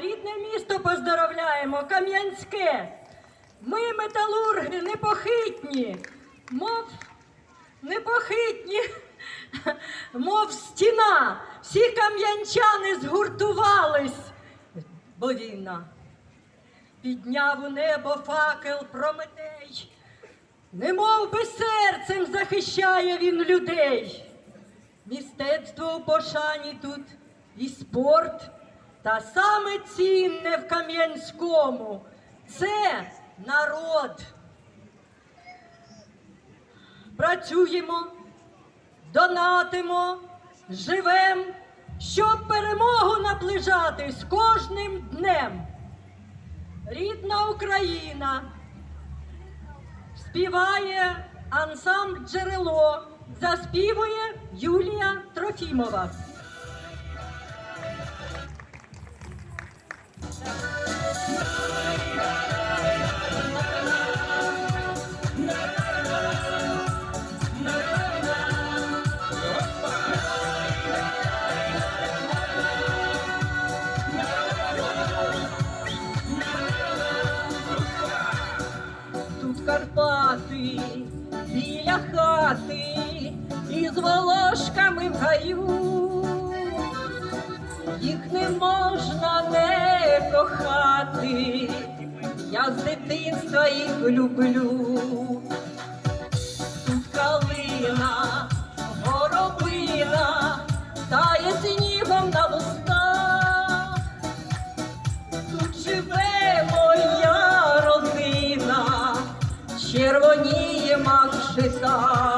Рідне місто поздоровляємо, Кам'янське. Ми, металурги, непохитні, мов непохитні, мов стіна. Всі кам'янчани згуртувались, бо війна. Підняв у небо факел Прометей, немов би серцем захищає він людей. Містецтво у пошані тут і спорт, та саме цінне в Кам'янському це народ. Працюємо, донатимо, живем, щоб перемогу наближати з кожним днем. Рідна Україна співає ансамбль джерело, заспівує Юлія Трофімова. Карпати біля хати із волошками в гаю. Кохати, я з дитинства їх люблю. Тут калина, горобина, тає снігом на вустах. Тут живе моя родина, червоніє мак в шитах.